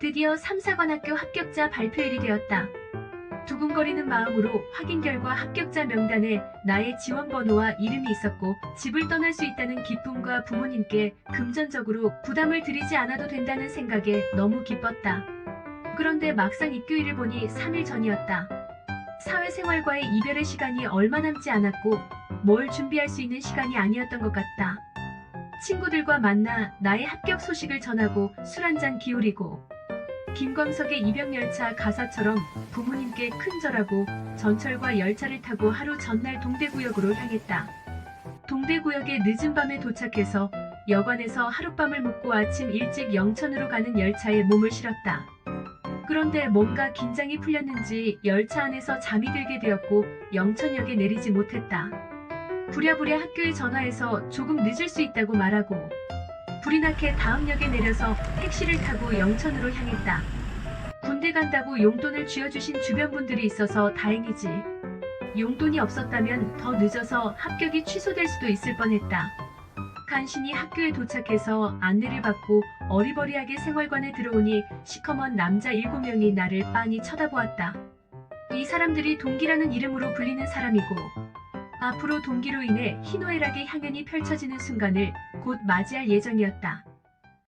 드디어 3, 4관학교 합격자 발표일이 되었다. 두근거리는 마음으로 확인 결과 합격자 명단에 나의 지원 번호와 이름이 있었고 집을 떠날 수 있다는 기쁨과 부모님께 금전적으로 부담을 드리지 않아도 된다는 생각에 너무 기뻤다. 그런데 막상 입교일을 보니 3일 전이었다. 사회생활과의 이별의 시간이 얼마 남지 않았고 뭘 준비할 수 있는 시간이 아니었던 것 같다. 친구들과 만나 나의 합격 소식을 전하고 술 한잔 기울이고 김광석의 입영열차 가사처럼 부모님께 큰절하고 전철과 열차를 타고 하루 전날 동대구역으로 향했다. 동대구역에 늦은 밤에 도착해서 여관에서 하룻밤을 묵고 아침 일찍 영천으로 가는 열차에 몸을 실었다. 그런데 뭔가 긴장이 풀렸는지 열차 안에서 잠이 들게 되었고 영천역에 내리지 못했다. 부랴부랴 학교에 전화해서 조금 늦을 수 있다고 말하고 불이 나게 다음 역에 내려서 택시를 타고 영천으로 향했다. 군대 간다고 용돈을 쥐어주신 주변 분들이 있어서 다행이지. 용돈이 없었다면 더 늦어서 합격이 취소될 수도 있을 뻔했다. 간신히 학교에 도착해서 안내를 받고 어리버리하게 생활관에 들어오니 시커먼 남자 일곱 명이 나를 빤히 쳐다보았다. 이 사람들이 동기라는 이름으로 불리는 사람이고 앞으로 동기로 인해 희노애락의 향연이 펼쳐지는 순간을 곧 맞이할 예정이었다.